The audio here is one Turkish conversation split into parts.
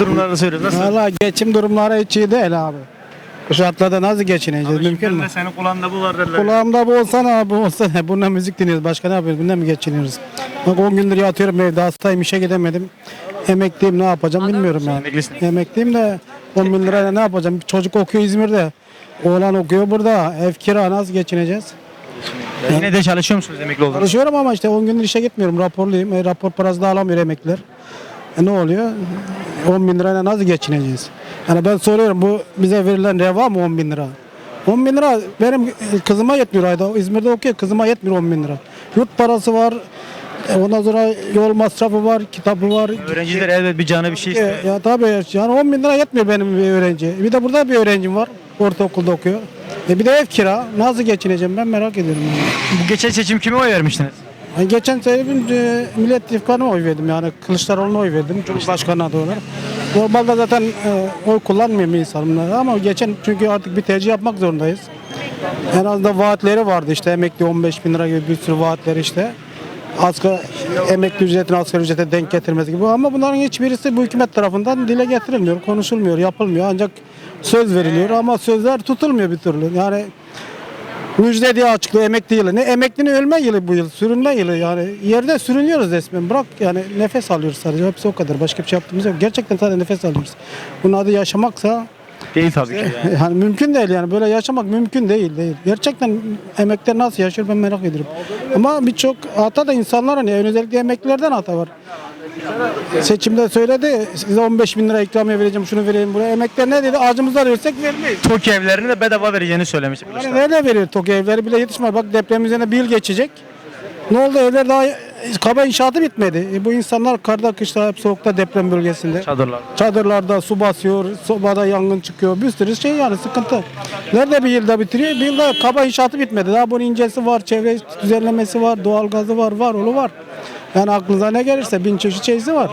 durumlarını söylüyoruz. Nasıl? Valla geçim durumları hiç iyi değil abi. Bu şartlarda nasıl geçineceğiz? Mümkün mü? Senin kulağında bu var derler. Kulağımda bu olsa ne bu olsa ne? Bununla müzik dinliyoruz. Başka ne yapıyoruz? Bununla mı geçiniyoruz? Bak 10 gündür yatıyorum evde hastayım işe gidemedim. Emekliyim ne yapacağım bilmiyorum yani. Emeklisin. Emekliyim de 10 bin lirayla ne yapacağım? Çocuk okuyor İzmir'de. Oğlan okuyor burada. Ev kira nasıl geçineceğiz? Ya Yine de çalışıyor musunuz emekli olduğunuz? Çalışıyorum ama işte 10 gündür işe gitmiyorum. Raporluyum. E, rapor parası da alamıyor emekliler. E, ne oluyor? 10 bin lirayla nasıl geçineceğiz? Yani ben soruyorum bu bize verilen reva mı 10 bin lira? 10 bin lira benim kızıma yetmiyor ayda. İzmir'de okuyor kızıma yetmiyor 10 bin lira. Yurt parası var. e, Ondan sonra yol masrafı var, kitabı var. Öğrenciler elbet bir canı bir şey E, ister. Ya tabii yani 10 bin lira yetmiyor benim bir öğrenci. Bir de burada bir öğrencim var. Ortaokulda okuyor. E bir de ev kira. Nasıl geçineceğim ben merak ediyorum. Bu geçen seçim kime oy vermiştiniz? Geçen sene bir, e, Millet İttifakı'na oy verdim yani Kılıçdaroğlu'na oy verdim Cumhurbaşkanı adayı olarak. Normalde zaten e, oy kullanmıyorum insanlar ama geçen çünkü artık bir tercih yapmak zorundayız. En azından vaatleri vardı işte emekli 15 bin lira gibi bir sürü vaatleri işte. Asgari, emekli ücretin asgari ücrete denk getirmesi gibi ama bunların hiçbirisi bu hükümet tarafından dile getirilmiyor, konuşulmuyor, yapılmıyor. Ancak söz veriliyor ama sözler tutulmuyor bir türlü. Yani Müjde diye açıklıyor emekli yılı. Ne emeklinin ölme yılı bu yıl, sürünme yılı yani. Yerde sürünüyoruz resmen. Bırak yani nefes alıyoruz sadece. Hepsi o kadar. Başka bir şey yaptığımız yok. Gerçekten sadece nefes alıyoruz. Bunun adı yaşamaksa Değil tabii ki. Yani. yani mümkün değil yani. Böyle yaşamak mümkün değil değil. Gerçekten emekler nasıl yaşıyor ben merak ediyorum. Ama birçok hata da insanların yani özellikle emeklilerden hata var. Seçimde söyledi size 15 bin lira ikramiye vereceğim şunu vereyim buraya. Emekler ne dedi? Acımızdan versek vermeyiz. TOKİ evlerini de bedava vereceğini söylemiş. Yani nerede veriyor TOKİ evleri bile yetişmiyor. Bak deprem üzerine bir yıl geçecek. Ne oldu evler daha kaba inşaatı bitmedi. E, bu insanlar karda kışta hep soğukta deprem bölgesinde. Çadırlar. Çadırlarda su basıyor, sobada yangın çıkıyor. Bir sürü şey yani sıkıntı. Nerede bir yılda bitiriyor? Bir yılda kaba inşaatı bitmedi. Daha bunun incesi var, çevre düzenlemesi var, doğalgazı var, var, onu var. Yani aklınıza ne gelirse bin çeşit şeysi var.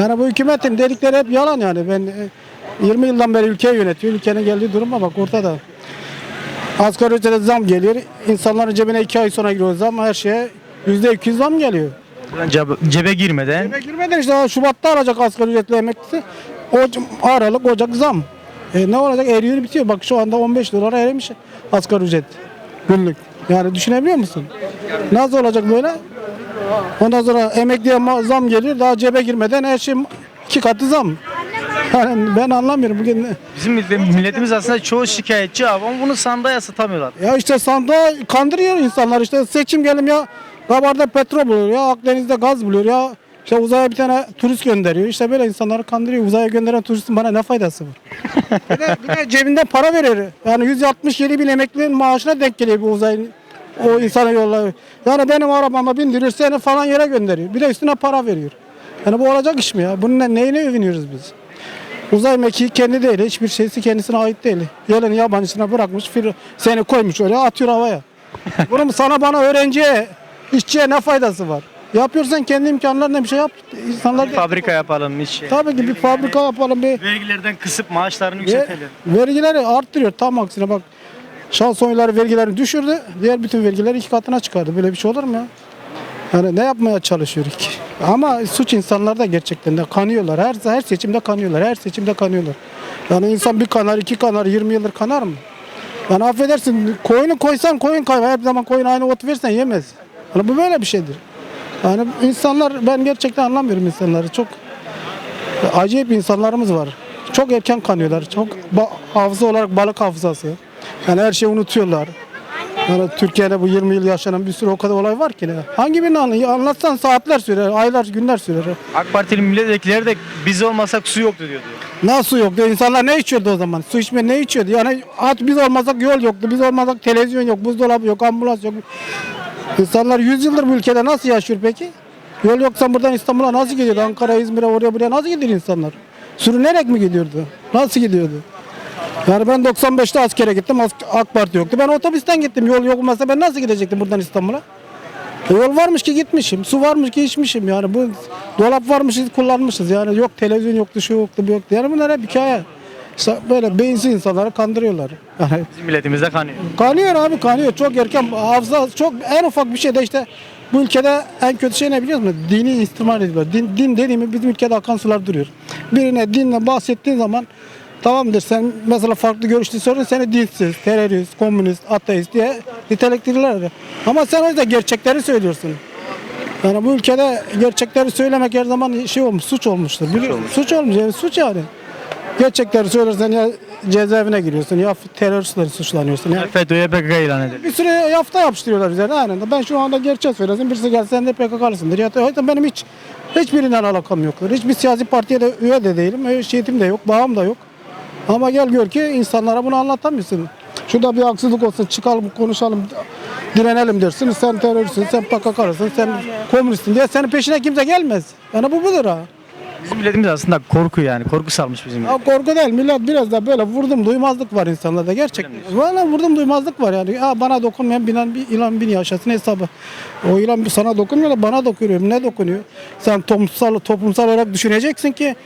Yani bu hükümetin dedikleri hep yalan yani. Ben e, 20 yıldan beri ülkeyi yönetiyor. Ülkenin geldiği duruma bak ortada. Asgari ücrete zam geliyor. İnsanların cebine iki ay sonra giriyor zam. Her şeye yüzde 200 zam geliyor. Cebe, cebe girmeden Cebe girmeden işte Şubat'ta alacak asgari ücretli emeklisi. O Aralık, Ocak zam. E ne olacak? Eriyor bitiyor. Bak şu anda 15 dolara erimiş asgari ücret günlük. Yani düşünebiliyor musun? Nasıl olacak böyle? Ondan sonra emekliye zam geliyor. Daha cebe girmeden her şey iki katı zam. Yani ben anlamıyorum. Bugün bizim millet- milletimiz aslında çoğu şikayetçi abi ama bunu sandığa yansıtamıyorlar. Ya işte sandığa kandırıyor insanlar işte seçim gelim ya Kabarda petrol buluyor ya Akdeniz'de gaz buluyor ya işte uzaya bir tane turist gönderiyor. İşte böyle insanları kandırıyor. Uzaya gönderen turistin bana ne faydası var? bir, de, bir de cebinde para veriyor. Yani 167 bin emeklinin maaşına denk geliyor bu uzay o insana yollar. Yani benim arabama bindiriyor seni falan yere gönderiyor. Bir de üstüne para veriyor. Yani bu olacak iş mi ya? Bununla neyine övünüyoruz biz? Uzay mekiği kendi değil. Hiçbir şeysi kendisine ait değil. Geleni yabancısına bırakmış. Seni koymuş öyle atıyor havaya. Bunun sana bana öğrenciye, işçiye ne faydası var? Yapıyorsan kendi imkanlarına bir şey yap. İnsanlar da, Fabrika yapalım iş şey. tabii ki bir fabrika yapalım. Bir Vergilerden kısıp maaşlarını yükseltelim. vergileri arttırıyor. Tam aksine bak. Şans oyunları vergilerini düşürdü. Diğer bütün vergileri iki katına çıkardı. Böyle bir şey olur mu ya? Yani ne yapmaya çalışıyor ki? Ama suç insanlarda gerçekten de kanıyorlar. Her her seçimde kanıyorlar. Her seçimde kanıyorlar. Yani insan bir kanar, iki kanar, 20 yıldır kanar mı? Yani affedersin koyunu koysan koyun kayar. Her zaman koyun aynı ot versen yemez. Yani bu böyle bir şeydir. Yani insanlar ben gerçekten anlamıyorum insanları. Çok acayip insanlarımız var. Çok erken kanıyorlar. Çok hafıza olarak balık hafızası. Yani her şeyi unutuyorlar. Yani Türkiye'de bu 20 yıl yaşanan bir sürü o kadar olay var ki. Ne? Hangi birini anla- anlatsan saatler sürer, aylar, günler sürer. AK Partili milletvekilleri de biz olmasak su yoktu diyor. diyor. Nasıl yoktu? İnsanlar ne içiyordu o zaman? Su içmeye ne içiyordu? Yani at biz olmasak yol yoktu, biz olmasak televizyon yok, buzdolabı yok, ambulans yok. İnsanlar 100 yıldır bu ülkede nasıl yaşıyor peki? Yol yoksa buradan İstanbul'a nasıl gidiyordu? Ankara, İzmir'e, oraya buraya nasıl gidiyor insanlar? Sürünerek mi gidiyordu? Nasıl gidiyordu? Yani ben 95'te askere gittim, AK Parti yoktu. Ben otobüsten gittim, yol yok olmasa ben nasıl gidecektim buradan İstanbul'a? E yol varmış ki gitmişim, su varmış ki içmişim yani bu dolap varmış ki kullanmışız yani yok televizyon yoktu, şu yoktu, bu yoktu. Yani bunlar hep hikaye. İşte böyle beyinsiz insanları kandırıyorlar. Yani Bizim milletimizde kanıyor. Kanıyor abi kanıyor. Çok erken hafıza çok en ufak bir şeyde işte Bu ülkede en kötü şey ne biliyor musun? Dini istismar ediyorlar. Din, din dediğimi bizim ülkede akan sular duruyor. Birine dinle bahsettiğin zaman tamamdır sen mesela farklı görüşlü sorun seni dinsiz, terörist, komünist, ateist diye nitelendirirler. Ama sen o yüzden gerçekleri söylüyorsun. Yani bu ülkede gerçekleri söylemek her zaman şey olmuş, suç olmuştur. Biliyor musun? Suç olmuş, yani suç yani. Gerçekleri söylersen ya cezaevine giriyorsun ya teröristleri suçlanıyorsun. Ya. FETÖ'ye PKK ilan edelim. Bir süre yafta yapıştırıyorlar bize. Aynen. Ben şu anda gerçeği söylesin. Birisi gelse sen de PKK'lısındır. Ya yüzden benim hiç hiçbirinden alakam yoktur. Hiçbir siyasi partiye de üye de değilim. Şeyim de yok, bağım da yok. Ama gel gör ki insanlara bunu anlatamıyorsun. Şurada bir haksızlık olsun çıkalım konuşalım direnelim dersin. Sen teröristsin, sen PKK'lısın, sen komünistsin diye senin peşine kimse gelmez. Yani bu budur ha. Bizim milletimiz aslında korku yani. Korku salmış bizim. Ya korku değil millet biraz da böyle vurdum duymazlık var insanlarda gerçekten. Valla vurdum duymazlık var yani. Ya bana dokunmayan bilen bir ilan bin yaşasın hesabı. O ilan sana dokunmuyor da bana dokunuyor. Ne dokunuyor? Sen toplumsal toplumsal olarak düşüneceksin ki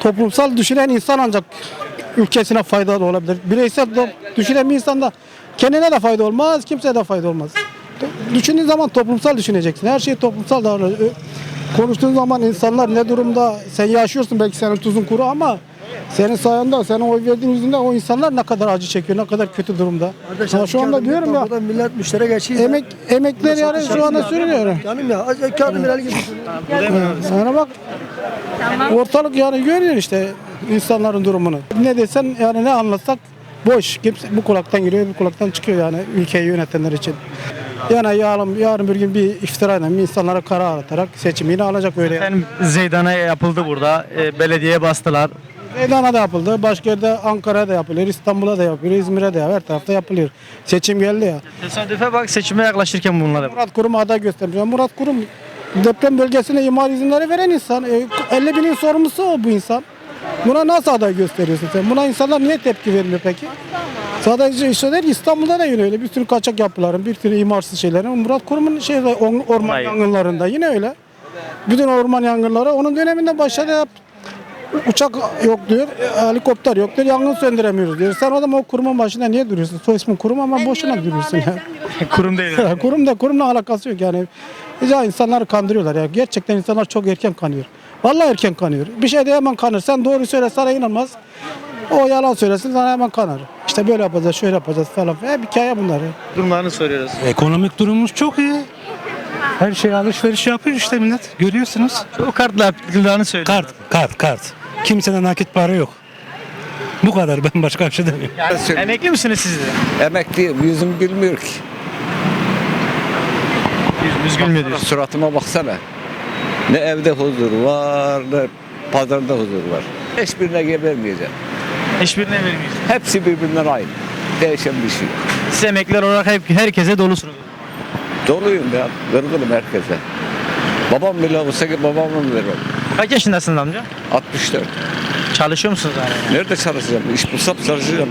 toplumsal düşünen insan ancak ülkesine faydalı olabilir. Bireysel do- düşünen bir insan da kendine de fayda olmaz, kimseye de fayda olmaz. Düşündüğün zaman toplumsal düşüneceksin. Her şey toplumsal davranış. Ö- Konuştuğun zaman insanlar ne durumda? Sen yaşıyorsun belki senin tuzun kuru ama senin sayende, senin oy verdiğin yüzünden o insanlar ne kadar acı çekiyor, ne kadar kötü durumda. Ama şu anda diyorum ya, Burada millet müşteri geçiyor. emek emekler yani şu anda sürünüyor. Canım ya. az- Kağıdı millet gibi. Yani bak ortalık yani görüyor işte insanların durumunu. Ne desen yani ne anlatsak boş. Kimse bu kulaktan giriyor, bu kulaktan çıkıyor yani ülkeyi yönetenler için. Yani yarın, yarın bir gün bir iftirayla bir insanlara karar atarak seçimi yine alacak öyle. Yani. Efendim Zeydan'a yapıldı burada. E, belediyeye bastılar. Meydan'a da yapıldı, başka yerde Ankara'da yapılıyor, İstanbul'a da yapılıyor, İzmir'e de yapılıyor, her tarafta yapılıyor. Seçim geldi ya. Tesadüfe bak seçime yaklaşırken bunları. Murat Kurum aday göstermiş. Murat Kurum deprem bölgesine imar izinleri veren insan. E, 50 binin sorumlusu o bu insan. Buna nasıl aday gösteriyorsun sen? Buna insanlar niye tepki vermiyor peki? Sadece işte değil İstanbul'da da yine öyle. Bir sürü kaçak yapıların, bir sürü imarsız şeylerin. Murat Kurum'un şey, or- orman Hayır. yangınlarında yine öyle. Bütün orman yangınları onun döneminde başladı uçak yok diyor, helikopter yok diyor, yangın söndüremiyoruz diyor. Sen o zaman o kurumun başında niye duruyorsun? Soy ismin kurum ama boşuna duruyorsun ya. Kurum değil. Ya kurum da kurumla alakası yok yani. Ya insanları kandırıyorlar ya. Gerçekten insanlar çok erken kanıyor. Vallahi erken kanıyor. Bir şey de hemen kanır. Sen doğru söyle sana inanmaz. O yalan söylesin sana hemen kanar. İşte böyle yapacağız, şöyle yapacağız falan. Hep hikaye bunlar ya. Durumlarını soruyoruz. Ekonomik durumumuz çok iyi. Her şey alışveriş yapıyor işte millet. Görüyorsunuz. O kartla yaptıklarını söylüyor. Kart, kart, kart. Kimsede nakit para yok. Bu kadar ben başka bir şey demiyorum. Emekli misiniz siz de? Emekliyim, yüzüm gülmüyor ki. Yüzümüz gülmüyor diyorsun. Suratıma baksana. Ne evde huzur var, ne pazarda huzur var. Hiçbirine gebermeyeceğim. Hiçbirine vermiyorsun. Hepsi birbirinden aynı. Değişen bir şey yok. Siz emekliler olarak hep herkese dolusunuz. Doluyum ya, kırgınım herkese. Babam bile olsa ki babamla mı veririm? Kaç yaşındasınız amca? 64. Çalışıyor musunuz hala? Nerede çalışacağım? İş bulsam çalışacağım.